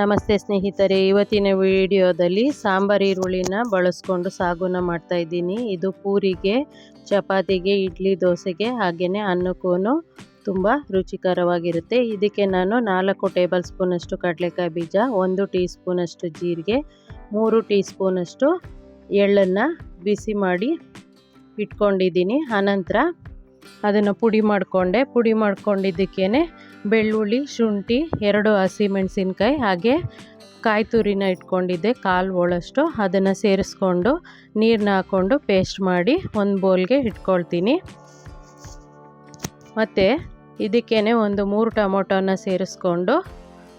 ನಮಸ್ತೆ ಸ್ನೇಹಿತರೆ, ಇವತ್ತಿನ ವಿಡಿಯೋದಲ್ಲಿ ಸಾಂಬಾರ್, ಈರುಳ್ಳಿನ ಬಳಸ್ಕೊಂಡು ಸಾಗುನ ಮಾಡ್ತಾ ಇದ್ದೀನಿ. ಇದು ಪೂರಿಗೆ, ಚಪಾತಿಗೆ, ಇಡ್ಲಿ, ದೋಸೆಗೆ ಹಾಗೆಯೇ ಅನ್ನಕ್ಕೂ ತುಂಬ ರುಚಿಕರವಾಗಿರುತ್ತೆ. ಇದಕ್ಕೆ ನಾನು ನಾಲ್ಕು ಟೇಬಲ್ ಸ್ಪೂನಷ್ಟು ಕಡಲೆಕಾಯಿ ಬೀಜ, ಒಂದು ಟೀ ಸ್ಪೂನಷ್ಟು ಜೀರಿಗೆ, ಮೂರು ಟೀ ಸ್ಪೂನಷ್ಟು ಎಳ್ಳನ್ನು ಬಿಸಿ ಮಾಡಿ ಇಟ್ಕೊಂಡಿದ್ದೀನಿ. ಆನಂತರ ಅದನ್ನು ಪುಡಿ ಮಾಡಿಕೊಂಡೆ. ಪುಡಿ ಮಾಡ್ಕೊಂಡಿದ್ದಕ್ಕೇ ಬೆಳ್ಳುಳ್ಳಿ, ಶುಂಠಿ, ಎರಡು ಹಸಿಮೆಣಸಿನ್ಕಾಯಿ ಹಾಗೆ ಕಾಯಿ ತುರಿನ ಇಟ್ಕೊಂಡಿದ್ದೆ, ಕಾಲು ಒಳಷ್ಟು. ಅದನ್ನು ಸೇರಿಸ್ಕೊಂಡು ನೀರನ್ನ ಹಾಕ್ಕೊಂಡು ಪೇಸ್ಟ್ ಮಾಡಿ ಒಂದು ಬೌಲ್ಗೆ ಇಟ್ಕೊಳ್ತೀನಿ. ಮತ್ತು ಇದಕ್ಕೇ ಒಂದು ಮೂರು ಟೊಮೊಟೊನ ಸೇರಿಸ್ಕೊಂಡು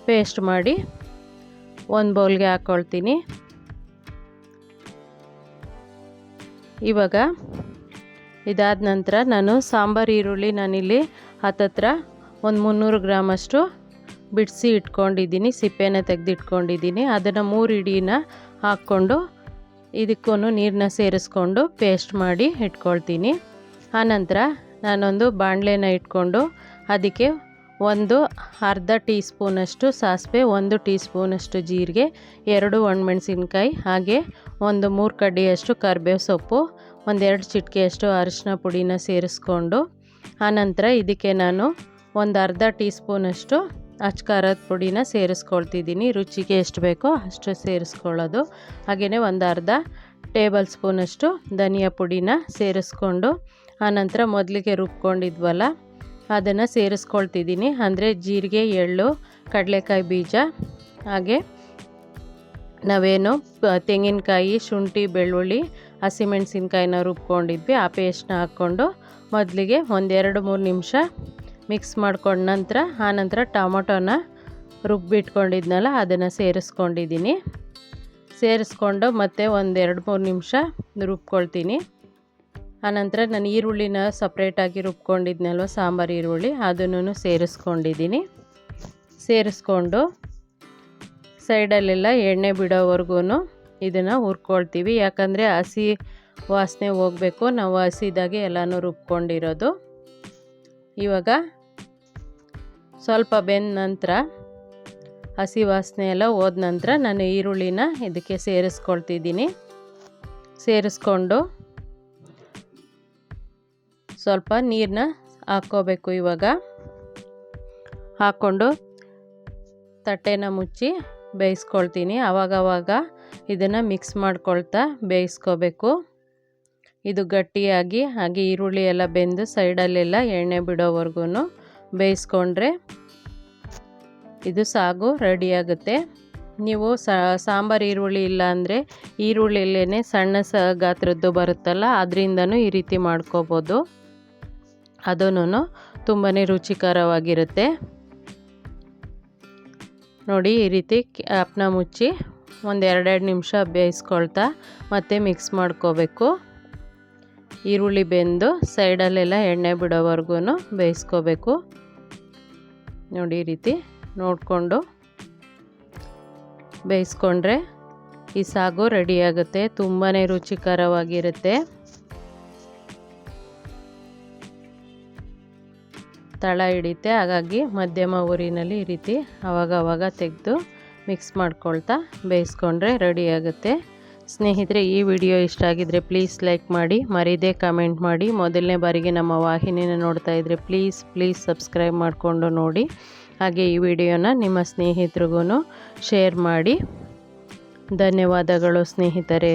ಪೇಸ್ಟ್ ಮಾಡಿ ಒಂದು ಬೌಲ್ಗೆ ಹಾಕ್ಕೊಳ್ತೀನಿ ಇವಾಗ ಇದಾದ ನಂತರ ನಾನು ಸಾಂಬಾರು ಈರುಳ್ಳಿ ನಾನಿಲ್ಲಿ ಹತ್ತತ್ರ ಒಂದು ಮುನ್ನೂರು ಗ್ರಾಮಷ್ಟು ಬಿಡಿಸಿ ಇಟ್ಕೊಂಡಿದ್ದೀನಿ, ಸಿಪ್ಪೆನ ತೆಗೆದಿಟ್ಕೊಂಡಿದ್ದೀನಿ. ಅದನ್ನು ಮೂರು ಇಡೀನ ಹಾಕ್ಕೊಂಡು ಇದಕ್ಕೂ ನೀರನ್ನ ಸೇರಿಸ್ಕೊಂಡು ಪೇಸ್ಟ್ ಮಾಡಿ ಇಟ್ಕೊಳ್ತೀನಿ. ಆನಂತರ ನಾನೊಂದು ಬಾಣಲೆನ ಇಟ್ಕೊಂಡು ಅದಕ್ಕೆ ಒಂದು ಅರ್ಧ ಟೀ ಸ್ಪೂನಷ್ಟು ಸಾಸಿವೆ, ಒಂದು ಟೀ ಸ್ಪೂನಷ್ಟು ಜೀರಿಗೆ, ಎರಡು ಒಣಮೆಣಸಿನ್ಕಾಯಿ, ಹಾಗೆ ಒಂದು ಮೂರು ಕಡ್ಡಿಯಷ್ಟು ಕರಿಬೇವು ಸೊಪ್ಪು, ಒಂದೆರಡು ಚಿಟಿಕೆಯಷ್ಟು ಅರಿಶಿನ ಪುಡಿನ ಸೇರಿಸ್ಕೊಂಡು ಆನಂತರ ಇದಕ್ಕೆ ನಾನು ಒಂದು ಅರ್ಧ ಟೀ ಸ್ಪೂನಷ್ಟು ಅಚ್ಕಾರದ ಪುಡಿನ ಸೇರಿಸ್ಕೊಳ್ತಿದ್ದೀನಿ. ರುಚಿಗೆ ಎಷ್ಟು ಬೇಕೋ ಅಷ್ಟು ಸೇರಿಸ್ಕೊಳ್ಳೋದು. ಹಾಗೆಯೇ ಒಂದು ಅರ್ಧ ಟೇಬಲ್ ಸ್ಪೂನಷ್ಟು ಧನಿಯಾ ಪುಡಿನ ಸೇರಿಸ್ಕೊಂಡು, ಆನಂತರ ಮೊದಲಿಗೆ ರುಬ್ಕೊಂಡಿದ್ವಲ್ಲ, ಅದನ್ನು ಸೇರಿಸ್ಕೊಳ್ತಿದ್ದೀನಿ. ಅಂದರೆ ಜೀರಿಗೆ, ಎಳ್ಳು, ಕಡಲೆಕಾಯಿ ಬೀಜ, ಹಾಗೆ ನಾವೇನು ತೆಂಗಿನಕಾಯಿ, ಶುಂಠಿ, ಬೆಳ್ಳುಳ್ಳಿ, ಹಸಿಮೆಣಸಿನ್ಕಾಯಿನ ರುಬ್ಕೊಂಡಿದ್ವಿ. ಆ ಪೇಸ್ಟ್ನ ಹಾಕ್ಕೊಂಡು ಮೊದಲಿಗೆ ಒಂದೆರಡು ಮೂರು ನಿಮಿಷ ಮಿಕ್ಸ್ ಮಾಡ್ಕೊಂಡ ನಂತರ ಆನಂತರ ಟೊಮೊಟೊನ ರುಬ್ಬಿಟ್ಕೊಂಡಿದ್ನಲ್ಲ, ಅದನ್ನು ಸೇರಿಸ್ಕೊಂಡಿದ್ದೀನಿ. ಸೇರಿಸ್ಕೊಂಡು ಮತ್ತೆ ಒಂದೆರಡು ಮೂರು ನಿಮಿಷ ರುಬ್ಕೊಳ್ತೀನಿ. ಆನಂತರ ನಾನು ಈರುಳ್ಳಿನ ಸಪ್ರೇಟಾಗಿ ರುಬ್ಕೊಂಡಿದ್ನಲ್ವ, ಸಾಂಬಾರು ಈರುಳ್ಳಿ ಅದನ್ನು ಸೇರಿಸ್ಕೊಂಡಿದ್ದೀನಿ. ಸೇರಿಸ್ಕೊಂಡು ಸೈಡಲ್ಲೆಲ್ಲ ಎಣ್ಣೆ ಬಿಡೋವರೆಗೂ ಇದನ್ನು ಹುರ್ಕೊಳ್ತೀವಿ. ಯಾಕಂದರೆ ಹಸಿ ವಾಸನೆ ಹೋಗಬೇಕು, ನಾವು ಹಸಿದಾಗೆ ಎಲ್ಲನೂ ರುಬ್ಕೊಂಡಿರೋದು. ಇವಾಗ ಸ್ವಲ್ಪ ಬೆಂದ ನಂತರ ಹಸಿ ವಾಸನೆ ಎಲ್ಲ ಹೋದ ನಂತರ ನಾನು ಈರುಳ್ಳಿನ ಇದಕ್ಕೆ ಸೇರಿಸ್ಕೊಳ್ತಿದ್ದೀನಿ. ಸೇರಿಸ್ಕೊಂಡು ಸ್ವಲ್ಪ ನೀರನ್ನ ಹಾಕ್ಕೋಬೇಕು ಇವಾಗ. ಹಾಕ್ಕೊಂಡು ತಟ್ಟೆನ ಮುಚ್ಚಿ ಬೇಯಿಸ್ಕೊಳ್ತೀನಿ. ಆವಾಗವಾಗ ಇದನ್ನು ಮಿಕ್ಸ್ ಮಾಡ್ಕೊಳ್ತಾ ಬೇಯಿಸ್ಕೋಬೇಕು. ಇದು ಗಟ್ಟಿಯಾಗಿ, ಹಾಗೆ ಈರುಳ್ಳಿ ಎಲ್ಲ ಬೆಂದು ಸೈಡಲ್ಲೆಲ್ಲ ಎಣ್ಣೆ ಬಿಡೋವರೆಗೂ ಬೇಯಿಸ್ಕೊಂಡ್ರೆ ಇದು ಸಾಗು ರೆಡಿಯಾಗುತ್ತೆ ನೀವು ಸಾಂಬಾರು ಈರುಳ್ಳಿ ಇಲ್ಲ ಅಂದರೆ ಈರುಳ್ಳಿಯಲ್ಲೇ ಸಣ್ಣ ಸ ಗಾತ್ರದ್ದು ಬರುತ್ತಲ್ಲ, ಅದರಿಂದನೂ ಈ ರೀತಿ ಮಾಡ್ಕೋಬೋದು. ಅದನ್ನು ತುಂಬಾ ರುಚಿಕರವಾಗಿರುತ್ತೆ. ನೋಡಿ, ಈ ರೀತಿ ಕ್ಯಾಪ್ನ ಮುಚ್ಚಿ ಒಂದು ಎರಡೆರಡು ನಿಮಿಷ ಬೇಯಿಸ್ಕೊಳ್ತಾ ಮತ್ತೆ ಮಿಕ್ಸ್ ಮಾಡ್ಕೋಬೇಕು. ಈರುಳ್ಳಿ ಬೆಂದು ಸೈಡಲ್ಲೆಲ್ಲ ಎಣ್ಣೆ ಬಿಡೋವರೆಗೂ ಬೇಯಿಸ್ಕೋಬೇಕು. ನೋಡಿ ರೀತಿ ನೋಡಿಕೊಂಡು ಬೇಯಿಸ್ಕೊಂಡ್ರೆ ಈ ಸಾಗು ರೆಡಿಯಾಗುತ್ತೆ ತುಂಬಾ ರುಚಿಕರವಾಗಿರುತ್ತೆ. ತಳ ಹಿಡಿತೆ ಹಾಗಾಗಿ ಮಧ್ಯಮ ಊರಿನಲ್ಲಿ ಈ ರೀತಿ ಅವಾಗ ತೆಗೆದು ಮಿಕ್ಸ್ ಮಾಡ್ಕೊಳ್ತಾ ಬೇಯಿಸ್ಕೊಂಡ್ರೆ ರೆಡಿಯಾಗುತ್ತೆ ಸ್ನೇಹಿತರೆ, ಈ ವಿಡಿಯೋ ಇಷ್ಟ ಆಗಿದ್ರೆ ಪ್ಲೀಸ್ ಲೈಕ್ ಮಾಡಿ, ಮರೀದೇ ಕಮೆಂಟ್ ಮಾಡಿ. ಮೊದಲನೇ ಬಾರಿಗೆ ನಮ್ಮ ವಾಹಿನಿನ ನೋಡ್ತಾ ಇದ್ದರೆ ಪ್ಲೀಸ್ ಪ್ಲೀಸ್ ಸಬ್ಸ್ಕ್ರೈಬ್ ಮಾಡಿಕೊಂಡು ನೋಡಿ. ಹಾಗೆ ಈ ವಿಡಿಯೋನ ನಿಮ್ಮ ಸ್ನೇಹಿತರಿಗೂ ಶೇರ್ ಮಾಡಿ. ಧನ್ಯವಾದಗಳು ಸ್ನೇಹಿತರೆ.